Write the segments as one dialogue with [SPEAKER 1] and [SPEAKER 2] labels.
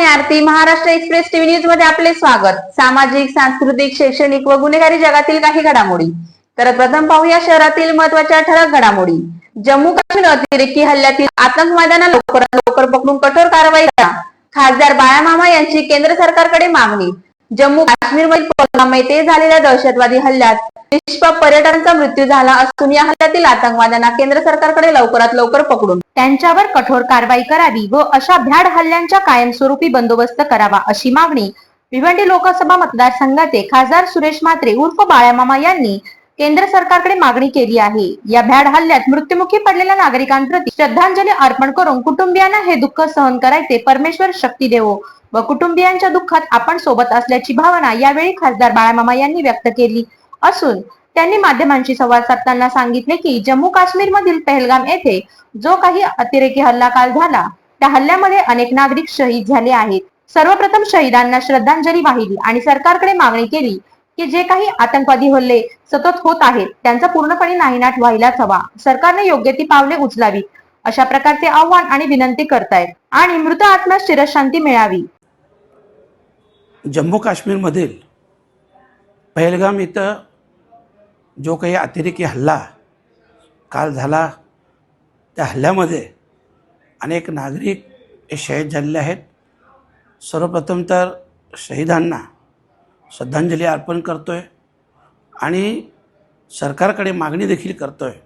[SPEAKER 1] मी Aarti Maharashtra express TV न्यूजमध्ये आपले स्वागत. सामाजिक सांस्कृतिक शैक्षणिक व गुन्हेगारी जगातील काही घडामोडी. तर प्रथम पाहूया शहरातील महत्त्वाच्या ठळक घडामोडी. जम्मू काश्मीर अतिरेकी हल्ल्यातील आतंकवाद्यांना लवकर लवकर पकडून कठोर कारवाई करा. खासदार बाळामामा यांची केंद्र सरकारकडे मागणी. जम्मू काश्मीर मधील पुलवामा येथे झालेल्या दहशतवादी हल्ल्यात निष्पाप पर्यटकांचा मृत्यू झाला असून या हल्ल्यातील आतंकवाद्यांना केंद्र सरकारकडे लवकरात लवकर पकडून.
[SPEAKER 2] त्यांच्यावर कठोर कारवाई करावी व अशा भ्याड हल्ल्यांच्या कायमस्वरूपी बंदोबस्त करावा अशी मागणी भिवंडी लोकसभा मतदारसंघाचे खासदार सुरेश म्हात्रे उर्फ बाळामामा यांनी केंद्र सरकारकडे मागणी केली आहे. या भ्याड हल्ल्यात मृत्युमुखी पडलेल्या नागरिकांप्रती श्रद्धांजली अर्पण करून कुटुंबियांना हे दुःख सहन करायचे परमेश्वर शक्ती देवो व कुटुंबियांच्या दुःखात आपण सोबत असल्याची भावना यावेळी खासदार बाळामामा यांनी व्यक्त केली. असून त्यांनी माध्यमांशी संवाद साधताना सांगितले की जम्मू काश्मीर मधील पहलगाम येथे जो काही अतिरेकी हल्ला काल झाला त्या हल्ल्यामध्ये अनेक नागरिक शहीद झाले आहेत. सर्वप्रथम शहीदांना श्रद्धांजली वाहिली आणि सरकारकडे मागणी केली की जे काही आतंकवादी हल्ले सतत होत आहेत त्यांचा पूर्णपणे नाहीनाट व्हायलाच हवा. सरकारने योग्य ती पावले उचलावीत अशा प्रकारचे आव्हान आणि विनंती करतायत. आणि मृत आत्मा चिरशांती मिळावी.
[SPEAKER 3] जम्मू काश्मीरमधील पहलगाम इथं जो काही अतिरेकी हल्ला काल झाला त्या हल्ल्यामध्ये अनेक नागरिक हे शहीद झालेले आहेत. सर्वप्रथम तर शहीदांना श्रद्धांजली अर्पण करतो आहे आणि सरकारकडे मागणी देखील करतो आहे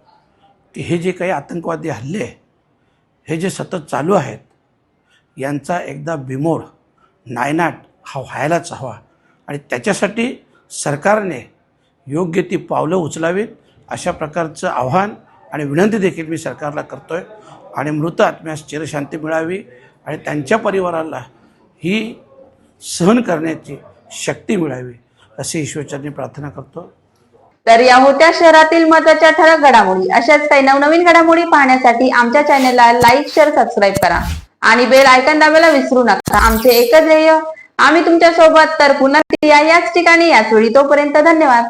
[SPEAKER 3] की हे जे काही आतंकवादी हल्ले हे जे सतत चालू आहेत यांचा एकदा बिमोड नायनाट हा व्हायलाच हवा. आणि त्याच्यासाठी सरकारने योग्य ती पावलं उचलावीत अशा प्रकारचं आव्हान आणि विनंती देखील मी सरकारला करतो आहे आणि मृत आत्म्यास चिरशांती मिळावी आणि त्यांच्या परिवाराला ही सहन करण्याची शक्ती मिळावी अशी ईश्वरचरणी प्रार्थना करतो.
[SPEAKER 1] तर या होत्या शहरातील महत्त्वाच्या ठळक घडामोडी अशाच काही नवनवीन घडामोडी पाहण्यासाठी आमच्या चॅनलला लाईक शेअर सबस्क्राईब करा. आणि बेल आयकॉन दाबायला विसरू नका. आमचे एकच ध्येय आम्ही तुमच्यासोबत तर पुन्हा या याच ठिकाणी याच वेळी तोपर्यंत धन्यवाद.